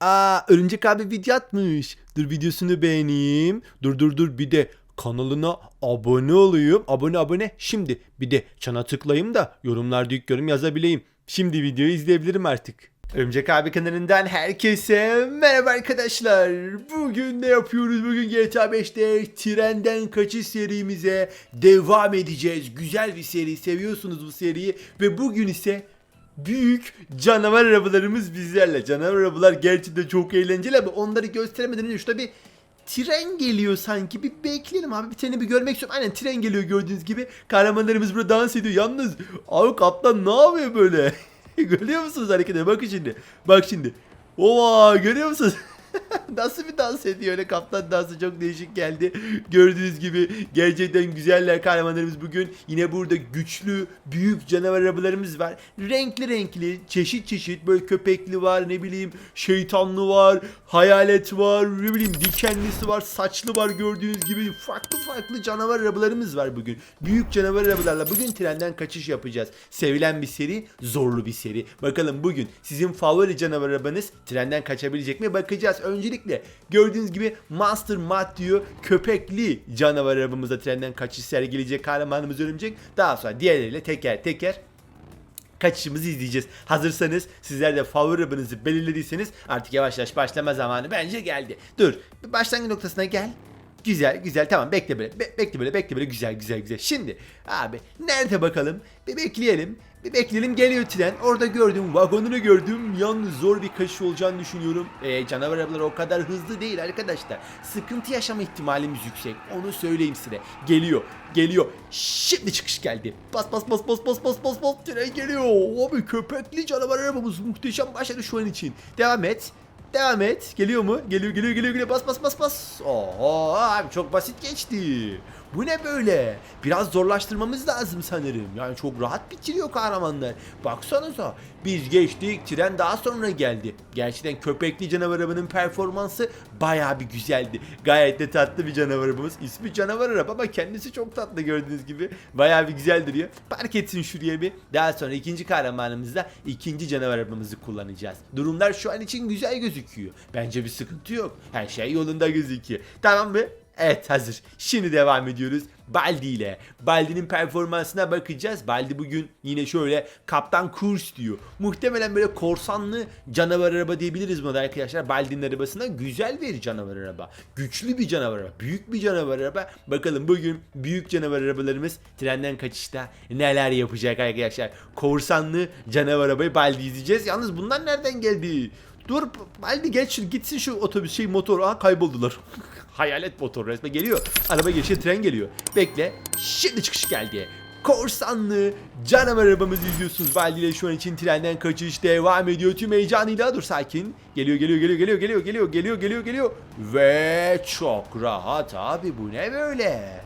Aa Örümcek abi video atmış. Dur videosunu beğeneyim. Dur dur dur bir de kanalına abone olayım. Abone abone. Şimdi bir de çana tıklayayım da yorumlarda ilk yorum yazabileyim. Şimdi videoyu izleyebilirim artık. Örümcek abi kanalından herkese merhaba arkadaşlar. Bugün ne yapıyoruz? Bugün GTA 5'te trenden kaçış serimize devam edeceğiz. Güzel bir seri. Seviyorsunuz bu seriyi. Ve bugün ise büyük canavar arabalarımız bizlerle. Canavar arabalar gerçekten çok eğlenceli ama onları gösteremeden önce şurada bir tren geliyor sanki. Bir bekleyelim abi. Bir treni bir görmek istiyorum. Aynen tren geliyor gördüğünüz gibi. Kahramanlarımız burada dans ediyor. Yalnız abi kaptan ne yapıyor böyle? Görüyor musunuz hareketi? Bakın şimdi. Bak şimdi. Ova görüyor musunuz? Nasıl bir dans ediyor öyle kaptan dansı çok değişik geldi. Gördüğünüz gibi gerçekten güzeller kahramanlarımız bugün. Yine burada güçlü büyük canavar arabalarımız var. Renkli renkli çeşit çeşit böyle köpekli var ne bileyim şeytanlı var hayalet var ne bileyim dikenlisi var saçlı var gördüğünüz gibi farklı farklı canavar arabalarımız var bugün. Büyük canavar arabalarla bugün trenden kaçış yapacağız. Sevilen bir seri zorlu bir seri. Bakalım bugün sizin favori canavar arabanız trenden kaçabilecek mi bakacağız. Öncelikle gördüğünüz gibi Monster Matt diyor köpekli canavar arabamızda trenden kaçış sergileyecek kahramanımız örümcek. Daha sonra diğerleriyle teker teker kaçışımızı izleyeceğiz. Hazırsanız sizler de favori arabanızı belirlediyseniz artık yavaş yavaş başlama zamanı bence geldi. Dur başlangıç noktasına gel. Güzel güzel tamam bekle böyle Be- bekle böyle bekle böyle güzel güzel güzel. Şimdi abi nerede bakalım bir bekleyelim. Bir bekleyelim geliyor tren. Orada gördüm vagonunu gördüm. Yalnız zor bir kaçış olacağını düşünüyorum. Ee, canavar arabalar o kadar hızlı değil arkadaşlar. Sıkıntı yaşama ihtimalimiz yüksek. Onu söyleyeyim size. Geliyor. Geliyor. Şimdi çıkış geldi. Bas bas bas bas bas bas bas bas. Tren geliyor. Abi köpekli canavar arabamız muhteşem başladı şu an için. Devam et. Devam et. Geliyor mu? Geliyor geliyor geliyor geliyor. Bas bas bas bas. Oo abi çok basit geçti. Bu ne böyle? Biraz zorlaştırmamız lazım sanırım. Yani çok rahat bitiriyor kahramanlar. Baksanıza. Biz geçtik. Tren daha sonra geldi. Gerçekten köpekli canavar arabanın performansı bayağı bir güzeldi. Gayet de tatlı bir canavar arabamız. İsmi canavar araba ama kendisi çok tatlı gördüğünüz gibi. Bayağı bir güzel duruyor. Park etsin şuraya bir. Daha sonra ikinci kahramanımızda ikinci canavar arabamızı kullanacağız. Durumlar şu an için güzel gözüküyor. Bence bir sıkıntı yok. Her şey yolunda gözüküyor. Tamam mı? Evet hazır. Şimdi devam ediyoruz. Baldi ile. Baldi'nin performansına bakacağız. Baldi bugün yine şöyle kaptan kurs diyor. Muhtemelen böyle korsanlı canavar araba diyebiliriz buna da arkadaşlar. Baldi'nin arabasına güzel bir canavar araba. Güçlü bir canavar araba. Büyük bir canavar araba. Bakalım bugün büyük canavar arabalarımız trenden kaçışta neler yapacak arkadaşlar. Korsanlı canavar arabayı Baldi izleyeceğiz. Yalnız bunlar nereden geldi? Dur Baldi geç gitsin şu otobüs şey motor. Aa kayboldular. Hayalet motor resmen geliyor. Araba geçiyor tren geliyor. Bekle. Şimdi çıkış geldi. Korsanlı canavar arabamızı izliyorsunuz. Baldi ile şu an için trenden kaçış devam ediyor. Tüm heyecanıyla dur sakin. Geliyor geliyor geliyor geliyor geliyor geliyor geliyor geliyor geliyor. Ve çok rahat abi bu ne böyle?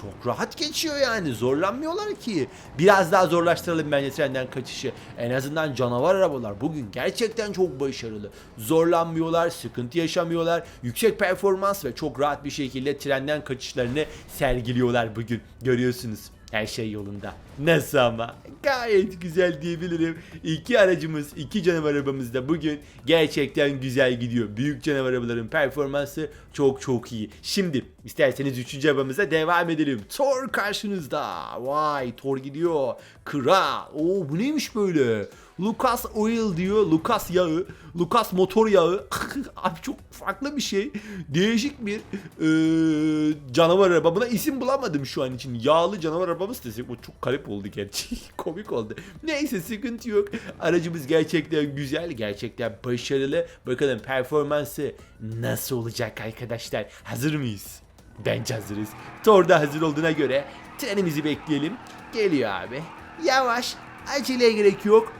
Çok rahat geçiyor yani zorlanmıyorlar ki. Biraz daha zorlaştıralım bence trenden kaçışı. En azından canavar arabalar bugün gerçekten çok başarılı. Zorlanmıyorlar, sıkıntı yaşamıyorlar. Yüksek performans ve çok rahat bir şekilde trenden kaçışlarını sergiliyorlar bugün. Görüyorsunuz. Her şey yolunda. Nasıl ama? Gayet güzel diyebilirim. İki aracımız, iki canavar arabamız da bugün gerçekten güzel gidiyor. Büyük canavar arabaların performansı çok çok iyi. Şimdi isterseniz üçüncü arabamıza devam edelim. Thor karşınızda. Vay Thor gidiyor. Kral. Oo bu neymiş böyle? Lucas Oil diyor. Lucas yağı. Lucas motor yağı. Abi çok farklı bir şey. Değişik bir eee, canavar araba. Buna isim bulamadım şu an için. Yağlı canavar arabamız desek. O çok garip oldu gerçi. Komik oldu. Neyse sıkıntı yok. Aracımız gerçekten güzel. Gerçekten başarılı. Bakalım performansı nasıl olacak arkadaşlar. Hazır mıyız? Bence hazırız. Thor da hazır olduğuna göre trenimizi bekleyelim. Geliyor abi. Yavaş. Aceleye gerek yok.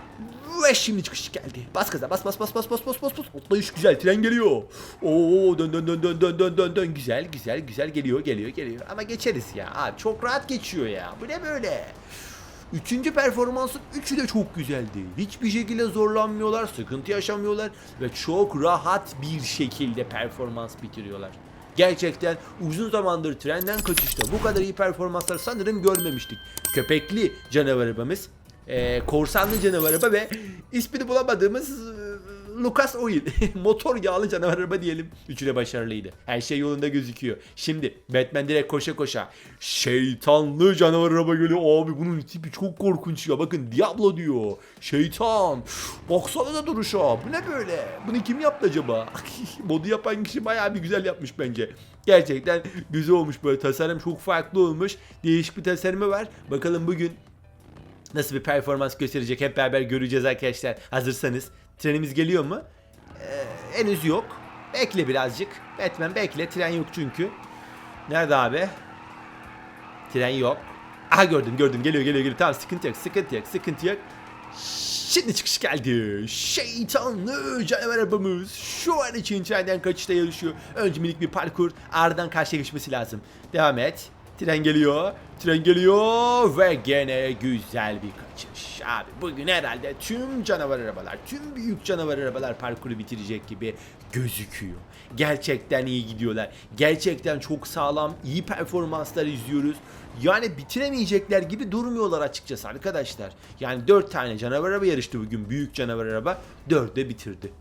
Ve şimdi çıkış geldi. Bas gaza bas bas bas bas bas bas bas bas. Atlayış güzel tren geliyor. Oo dön dön dön dön dön dön dön dön güzel güzel güzel geliyor geliyor geliyor. Ama geçeriz ya. Abi çok rahat geçiyor ya. Bu ne böyle? Üçüncü performansın üçü de çok güzeldi. Hiçbir şekilde zorlanmıyorlar, sıkıntı yaşamıyorlar ve çok rahat bir şekilde performans bitiriyorlar. Gerçekten uzun zamandır trenden kaçışta bu kadar iyi performanslar sanırım görmemiştik. Köpekli canavar arabamız, eee, korsanlı canavar araba ve ismini bulamadığımız Lucas Oil. Motor yağlı canavar araba diyelim. Üçü de başarılıydı. Her şey yolunda gözüküyor. Şimdi Batman direkt koşa koşa. Şeytanlı canavar araba geliyor. Abi bunun tipi çok korkunç ya. Bakın Diablo diyor. Şeytan. Baksana da duruşa. Bu ne böyle? Bunu kim yaptı acaba? Modu yapan kişi bayağı bir güzel yapmış bence. Gerçekten güzel olmuş böyle tasarım çok farklı olmuş. Değişik bir tasarımı var. Bakalım bugün nasıl bir performans gösterecek hep beraber göreceğiz arkadaşlar. Hazırsanız trenimiz geliyor mu? Ee, henüz yok. Bekle birazcık. Batman bekle. Tren yok çünkü. Nerede abi? Tren yok. Aha gördüm gördüm geliyor geliyor geliyor. Tamam sıkıntı yok sıkıntı yok sıkıntı yok. Şimdi çıkış geldi. Şeytanlı canavar arabamız şu an için trenden kaçışta yarışıyor. Önce minik bir parkur ardından karşıya geçmesi lazım. Devam et. Tren geliyor. Tren geliyor ve gene güzel bir kaçış. Abi bugün herhalde tüm canavar arabalar, tüm büyük canavar arabalar parkuru bitirecek gibi gözüküyor. Gerçekten iyi gidiyorlar. Gerçekten çok sağlam, iyi performanslar izliyoruz. Yani bitiremeyecekler gibi durmuyorlar açıkçası arkadaşlar. Yani 4 tane canavar araba yarıştı bugün. Büyük canavar araba 4 de bitirdi.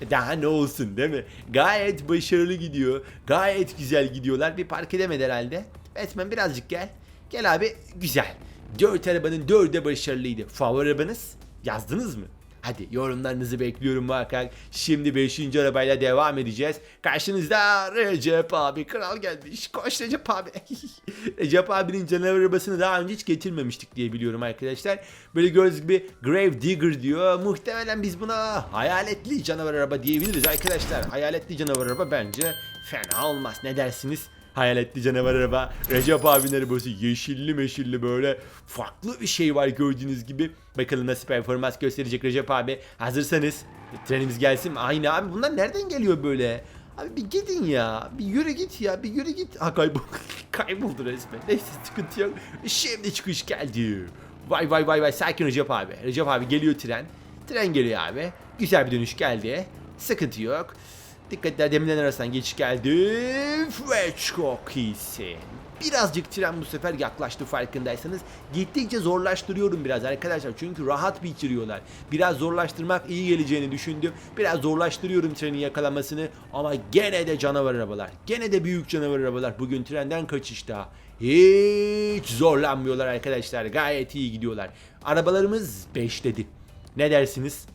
E Daha ne olsun değil mi? Gayet başarılı gidiyor. Gayet güzel gidiyorlar. Bir park edemedi herhalde. Batman birazcık gel. Gel abi. Güzel. 4 arabanın 4'ü başarılıydı. Favori arabanız? Yazdınız mı? Hadi yorumlarınızı bekliyorum muhakkak. Şimdi 5. arabayla devam edeceğiz. Karşınızda Recep abi. Kral gelmiş. Koş Recep abi. Recep abinin canavar arabasını daha önce hiç getirmemiştik diye biliyorum arkadaşlar. Böyle gördüğünüz gibi Grave Digger diyor. Muhtemelen biz buna hayaletli canavar araba diyebiliriz arkadaşlar. Hayaletli canavar araba bence fena olmaz. Ne dersiniz? Hayaletli canavar araba. Recep abinin arabası yeşilli meşilli böyle farklı bir şey var gördüğünüz gibi. Bakalım nasıl performans gösterecek Recep abi. Hazırsanız trenimiz gelsin mi? Aynı abi bunlar nereden geliyor böyle? Abi bir gidin ya. Bir yürü git ya. Bir yürü git. Ha kaybol kayboldu resmen. Neyse sıkıntı yok. Şimdi çıkış geldi. Vay vay vay vay sakin Recep abi. Recep abi geliyor tren. Tren geliyor abi. Güzel bir dönüş geldi. Sıkıntı yok. Dikkatler demirlerin arasından geçiş geldi ve çok iyisin. Birazcık tren bu sefer yaklaştı farkındaysanız. Gittikçe zorlaştırıyorum biraz arkadaşlar. Çünkü rahat bitiriyorlar. Biraz zorlaştırmak iyi geleceğini düşündüm. Biraz zorlaştırıyorum trenin yakalamasını. Ama gene de canavar arabalar. Gene de büyük canavar arabalar. Bugün trenden kaçışta. Hiç zorlanmıyorlar arkadaşlar. Gayet iyi gidiyorlar. Arabalarımız 5 dedi. Ne dersiniz?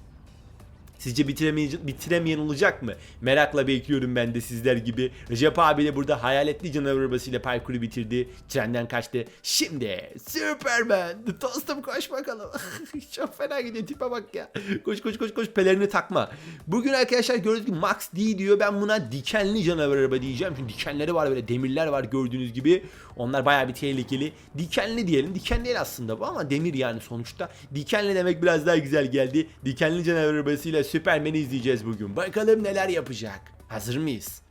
Sizce bitiremeyen, bitiremeyen olacak mı? Merakla bekliyorum ben de sizler gibi. Recep abi de burada hayaletli canavar arabasıyla parkuru bitirdi. Trenden kaçtı. Şimdi Superman. Dostum koş bakalım. Çok fena gidiyor tipe bak ya. Koş koş koş koş pelerini takma. Bugün arkadaşlar gördüğünüz gibi Max D diyor. Ben buna dikenli canavar araba diyeceğim. Çünkü dikenleri var böyle demirler var gördüğünüz gibi. Onlar bayağı bir tehlikeli. Dikenli diyelim. Diken değil aslında bu ama demir yani sonuçta. Dikenli demek biraz daha güzel geldi. Dikenli canavar arabasıyla Superman'i izleyeceğiz bugün. Bakalım neler yapacak. Hazır mıyız?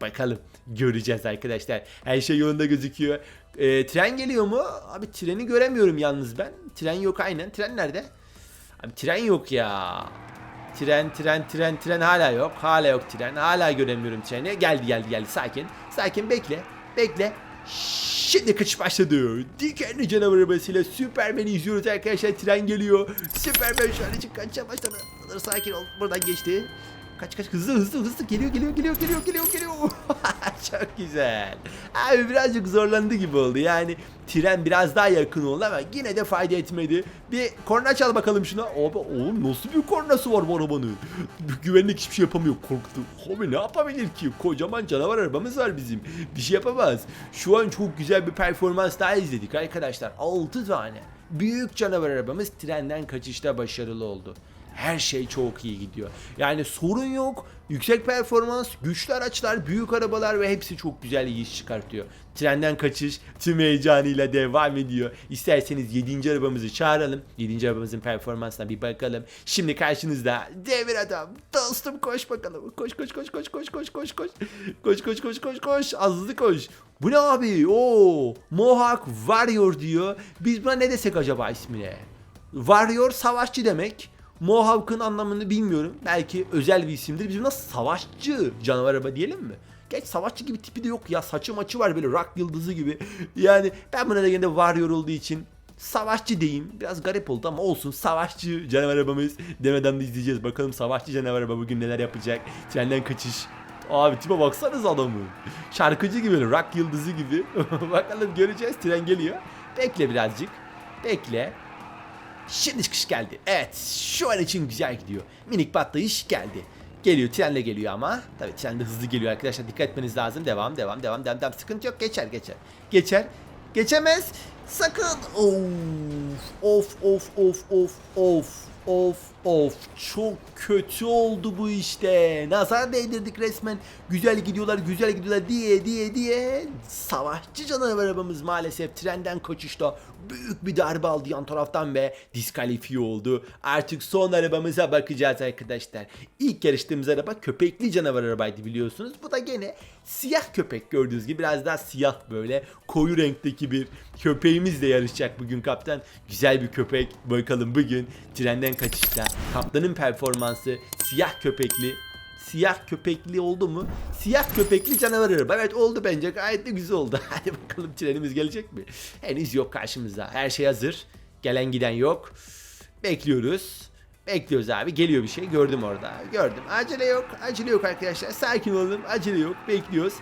Bakalım. Göreceğiz arkadaşlar. Her şey yolunda gözüküyor. Ee, tren geliyor mu? Abi treni göremiyorum yalnız ben. Tren yok aynen. Tren nerede? Abi tren yok ya. Tren tren tren tren hala yok. Hala yok tren. Hala göremiyorum treni. Geldi geldi geldi. Sakin. Sakin bekle. Bekle. Şimdi kaçış başladı. Dikenli canavar arabasıyla Superman'i izliyoruz arkadaşlar. Tren geliyor. Superman şu an için kaçışa başladı. Sakin ol. Buradan geçti. Kaç kaç hızlı hızlı hızlı geliyor geliyor geliyor geliyor geliyor geliyor. Çok güzel. Abi birazcık zorlandı gibi oldu. Yani tren biraz daha yakın oldu ama yine de fayda etmedi. Bir korna çal bakalım şuna. Abi oğlum nasıl bir kornası var bu arabanın? Güvenlik hiçbir şey yapamıyor korktu. Abi ne yapabilir ki? Kocaman canavar arabamız var bizim. Bir şey yapamaz. Şu an çok güzel bir performans daha izledik arkadaşlar. 6 tane. Büyük canavar arabamız trenden kaçışta başarılı oldu. Her şey çok iyi gidiyor. Yani sorun yok. Yüksek performans, güçlü araçlar, büyük arabalar ve hepsi çok güzel iş çıkartıyor. Trenden kaçış tüm heyecanıyla devam ediyor. İsterseniz 7. arabamızı çağıralım. 7. arabamızın performansına bir bakalım. Şimdi karşınızda Devir Adam. Dostum koş bakalım. Koş koş koş koş koş koş koş koş. Koş koş koş koş koş. Azlı koş. Bu ne abi? Oo, Mohawk Warrior diyor. Biz buna ne desek acaba ismine? Warrior savaşçı demek. Mohawk'ın anlamını bilmiyorum. Belki özel bir isimdir. Biz buna savaşçı canavar araba diyelim mi? Geç savaşçı gibi tipi de yok ya. Saçı maçı var böyle rock yıldızı gibi. Yani ben buna da gene Warrior olduğu için savaşçı diyeyim. Biraz garip oldu ama olsun. Savaşçı canavar arabamız demeden de izleyeceğiz. Bakalım savaşçı canavar araba bugün neler yapacak. Trenden kaçış. Abi tipe baksanız adamı. Şarkıcı gibi böyle rock yıldızı gibi. Bakalım göreceğiz. Tren geliyor. Bekle birazcık. Bekle. Şimdi çıkış geldi. Evet şu an için güzel gidiyor. Minik patlayış geldi. Geliyor trenle geliyor ama. Tabii tren de hızlı geliyor arkadaşlar. Dikkat etmeniz lazım. Devam devam devam devam. devam. Sıkıntı yok. Geçer geçer. Geçer. Geçemez. Sakın. Of of of of of of of. Çok kötü oldu bu işte. Nazar değdirdik resmen. Güzel gidiyorlar güzel gidiyorlar diye diye diye. Savaşçı canavar arabamız maalesef trenden kaçışta büyük bir darbe aldı yan taraftan ve diskalifiye oldu. Artık son arabamıza bakacağız arkadaşlar. İlk yarıştığımız araba köpekli canavar arabaydı biliyorsunuz. Bu da gene siyah köpek gördüğünüz gibi biraz daha siyah böyle koyu renkteki bir köpeğimizle yarışacak bugün kaptan. Güzel bir köpek. Bakalım bugün trenden kaçışta kaptanın performansı siyah köpekli Siyah köpekli oldu mu? Siyah köpekli canavar araba. Evet oldu bence. Gayet de güzel oldu. Hadi bakalım trenimiz gelecek mi? Henüz yok karşımızda. Her şey hazır. Gelen giden yok. Bekliyoruz. Bekliyoruz abi. Geliyor bir şey. Gördüm orada. Gördüm. Acele yok. Acele yok arkadaşlar. Sakin olun. Acele yok. Bekliyoruz.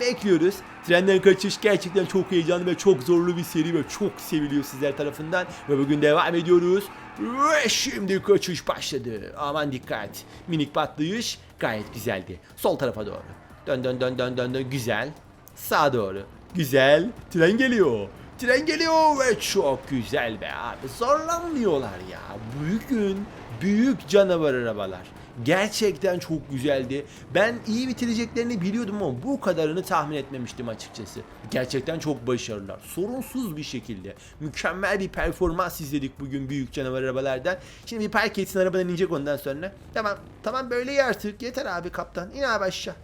Bekliyoruz. Trenden kaçış gerçekten çok heyecanlı ve çok zorlu bir seri ve çok seviliyor sizler tarafından. Ve bugün devam ediyoruz. Ve şimdi kaçış başladı. Aman dikkat. Minik patlayış gayet güzeldi. Sol tarafa doğru. Dön dön dön dön dön dön. Güzel. Sağa doğru. Güzel. Tren geliyor. Tren geliyor ve çok güzel be abi. Zorlanmıyorlar ya. Bugün büyük canavar arabalar. Gerçekten çok güzeldi. Ben iyi bitireceklerini biliyordum ama bu kadarını tahmin etmemiştim açıkçası. Gerçekten çok başarılılar. Sorunsuz bir şekilde. Mükemmel bir performans izledik bugün büyük canavar arabalardan. Şimdi bir park etsin arabadan inecek ondan sonra. Tamam tamam böyle iyi artık. Yeter abi kaptan. İn abi aşağı.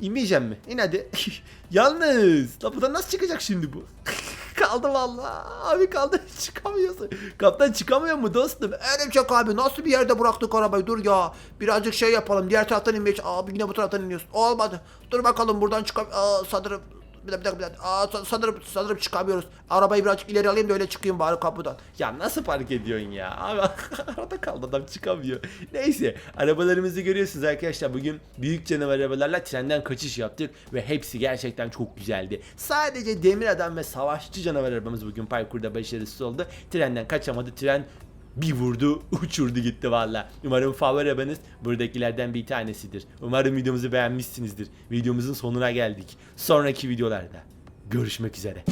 İnmeyeceğim mi? İn hadi. Yalnız. Buradan nasıl çıkacak şimdi bu? kaldı vallahi. Abi kaldı. Çıkamıyorsun. Kaptan çıkamıyor mu dostum? Örümcek abi nasıl bir yerde bıraktık arabayı? Dur ya. Birazcık şey yapalım. Diğer taraftan inmeye Abi yine bu taraftan iniyorsun. Olmadı. Dur bakalım buradan çıkam... Aa, sanırım... Bir dakika bir dakika. Aa, sa- sanırım, sanırım çıkamıyoruz. Arabayı birazcık ileri alayım da öyle çıkayım bari kapıdan. Ya nasıl park ediyorsun ya? Abi arada kaldı adam çıkamıyor. Neyse arabalarımızı görüyorsunuz arkadaşlar. Bugün büyük canavar arabalarla trenden kaçış yaptık ve hepsi gerçekten çok güzeldi. Sadece demir adam ve savaşçı canavar arabamız bugün parkurda başarısız oldu. Trenden kaçamadı. Tren bir vurdu uçurdu gitti valla. Umarım favori arabanız buradakilerden bir tanesidir. Umarım videomuzu beğenmişsinizdir. Videomuzun sonuna geldik. Sonraki videolarda görüşmek üzere.